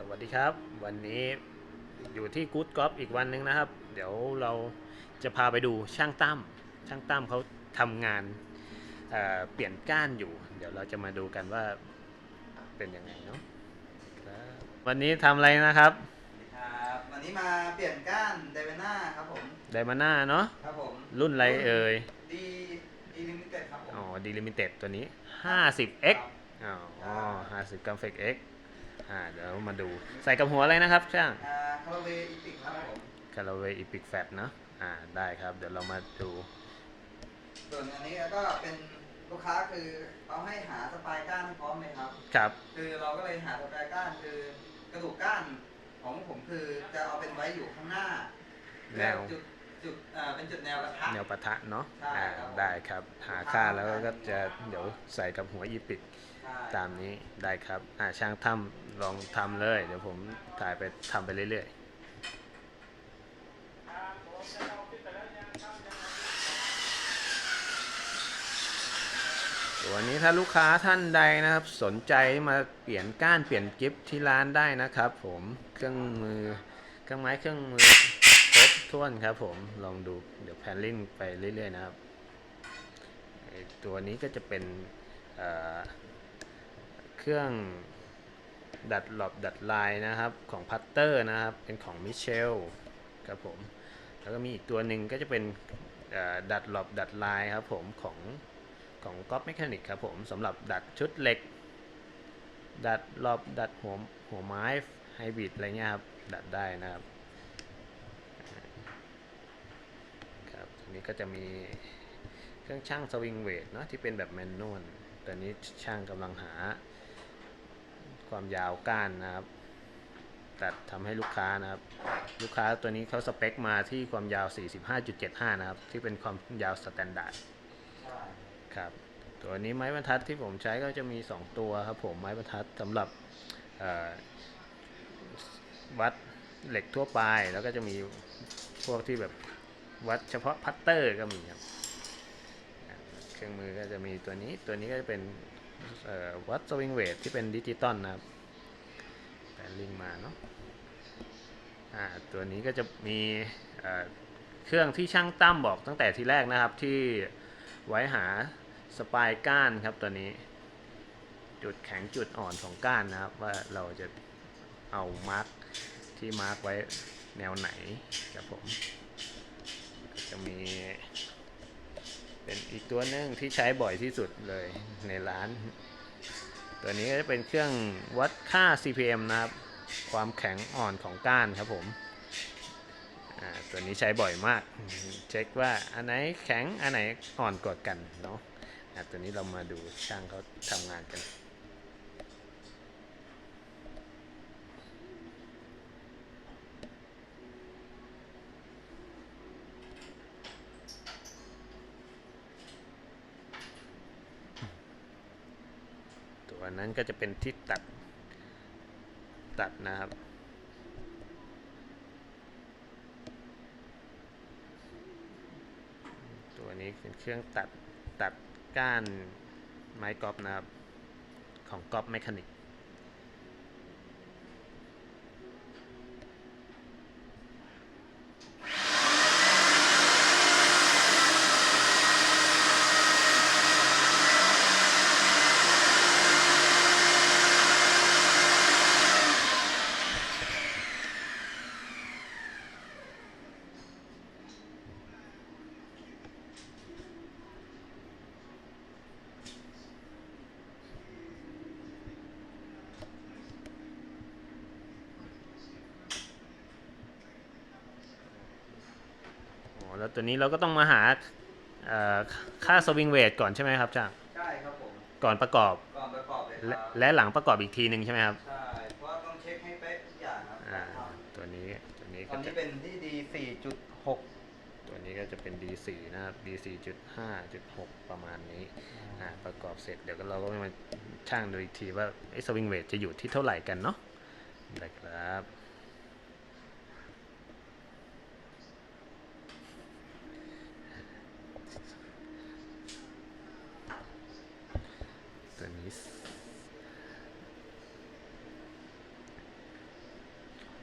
สวัสดีครับ วันนี้อยู่ที่กู๊ดกอล์ฟอีกวันหนึ่งนะครับ เดี๋ยวเราจะพาไปดูช่างตั้มช่างตั้มเขาทำงานเอ่อเปลี่ยนก้านอยู่ เดี๋ยวเราจะมาดูกันว่าเป็นยังไงเนาะครับวันนี้ทำอะไรนะครับครับวันนี้มาเปลี่ยนก้านเดเวน่าครับผมไดมาน่าเนาะครับผมรุ่นอะไรเอ่ยดีดีลิมิเต็ดครับผมอ๋อดีลิมิเต็ดตัวนี้ 50x ครับอ๋อ50กัมเฟก x อ่าเดี๋ยวมาดูใส่กับหัวอะไรนะครับช่างอ่าคาราเวอีพิกครับผมคาราเวอีพิกแฟตเนาะอ่าได้ครับ เดี๋ยวเรามาดู ส่วนอันนี้ก็เป็นลูกค้าคือเขาให้หาสปายก้านพร้อมเลยครับครับ คือเราก็เลยหาสปายก้านคือกระดูกก้านของผมคือจะเอาเป็นไว้อยู่ข้างหน้าแนวจุดจุดอ่าเป็นจุดแนวกระทะแนวปะทะเนาะใช่อ่าครับได้ครับ หาค่าแล้วก็จะเดี๋ยวใส่กับหัวอีพิกใช่ตามนี้ได้ครับอ่าช่างทำ ลองทำเลย เดี๋ยวผมถ่ายไปทำไปเรื่อยๆวันนี้ถ้าลูกค้าท่านใดนะครับ สนใจมาเปลี่ยนก้านเปลี่ยนกิฟที่ร้านได้นะครับ ผมเครื่องมือเครื่องไม้เครื่องมือครบถ้วนครับ ผมลองดูเดี๋ยวแพนลิงไปเรื่อยๆนะครับตัวนี้ก็จะเป็นเครื่อง ดัดหลบดัดลายนะครับของพัตเตอร์นะครับ เป็นของมิเชลครับผม แล้วก็มีอีกตัวหนึ่งก็จะเป็นดัดหลบดัดลายครับผมของของก๊อปเมคานิกครับผมสำหรับดัดชุดเหล็ก ดัดหลบดัดหัวหัวไม้ไฮบริดอะไรเงี้ยครับ ดัดได้นะครับครับทีนี้ก็จะมีเครื่องช่างสวิงเวทเนาะที่เป็นแบบแมนนวลตอนนี้ช่างกำลังหา ความยาวก้านนะครับ ตัดทำให้ลูกค้านะครับ ลูกค้าตัวนี้เขาสเปคมาที่ความยาว 45.75 นะครับ ที่เป็นความยาวสแตนดาร์ดครับตัวนี้ไม้บรรทัดที่ผมใช้ก็จะมี 2 ตัวครับผมไม้บรรทัดสำหรับวัดเหล็กทั่วไปแล้วก็จะมีพวกที่แบบวัดเฉพาะพัตเตอร์ก็มีครับ เครื่องมือก็จะมีตัวนี้ตัวนี้ก็จะเป็น วัดสวิงเวทที่เป็นดิจิตอลนะครับแปลลิงมาเนาะอ่าตัวนี้ก็จะมีเครื่องที่ช่างตั้มบอกตั้งแต่ทีแรกนะครับที่ไว้หาสปายก้านครับตัวนี้ จุดแข็งจุดอ่อนของก้านนะครับ ว่าเราจะเอามาร์กที่มาร์กไว้แนวไหนครับผมจะมี เป็นอีกตัวหนึ่งที่ใช้บ่อยที่สุดเลยในร้าน ตัวนี้ก็จะเป็นเครื่องวัดค่า CPM นะครับ ความแข็งอ่อนของก้านครับผมตัวนี้ใช้บ่อยมาก เช็คว่าอันไหนแข็งอันไหนอ่อนกว่ากันเนาะะตัวนี้เรามาดูช่างเขาทำงานกัน อันนั้นก็จะเป็นที่ตัดตัดนะครับตัวนี้เป็นเครื่องตัดตัดก้านไม้กอล์ฟนะครับ ของกอล์ฟเมคานิก แล้วตัวนี้เราก็ต้องมาหาเอ่อค่าสวิงเวทก่อนใช่ไหมครับจ้างใช่ครับผมก่อนประกอบก่อนประกอบเลยคและรับและหลังประกอบอีกทีหนึ่งใช่ไหมครับใช่เพราะว่าต้องเช็คให้เป๊ะทุกอย่างครับอ่าตัวนี้ตัวนี้ตอก็นจะนี้เป็นที่ดี4.6 ตัวนี้ก็จะเป็น D4 นะครับ D4.5.6 ประมาณนี้อ่าประกอบเสร็จเดี๋ยวก็เราก็มาช่างดูอีกทีว่าไอ้สวิงเวทจะอยู่ที่เท่าไหร่กันเนาะได้ครับ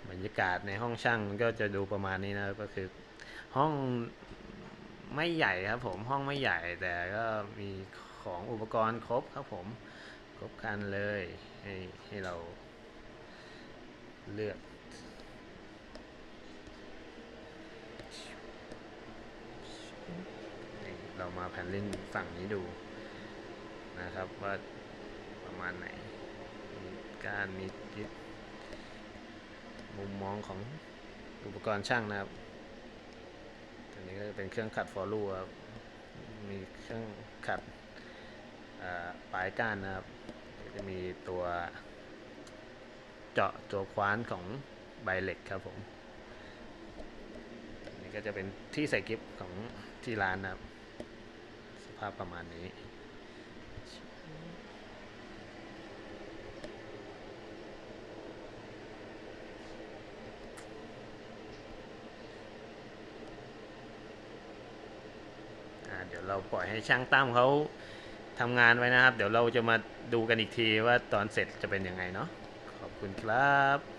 ตัวนี้รรยากาศในห้องช่างก็จะดูประมาณนี้นะก็คือ ห้องไม่ใหญ่ครับผมห้องไม่ใหญ่แต่ก็มีของอุปกรณ์ครบครับผม ครบครันเลยให้ให้เราเลือกเรามาแผ่นลินฝั่งนี้ดูนะครับว่า ประมาณไหนมีการมีทิศมุมมองของอุปกรณ์ช่างนะครับอันนี้ก็จะเป็นเครื่องขัดฟอลลูครับ มีเครื่องขัดปลายก้านนะครับ จะมีตัวเจาะตัวคว้านของใบเหล็กครับผมนนี้ก็จะเป็นที่ใส่กิฟของที่ร้านนะครับ สภาพประมาณนี้ อ่า เราปล่อยให้ช่างตั้มเขาทำงานไว้นะครับ เดี๋ยวเราจะมาดูกันอีกทีว่าตอนเสร็จจะเป็นยังไงเนาะขอบคุณครับ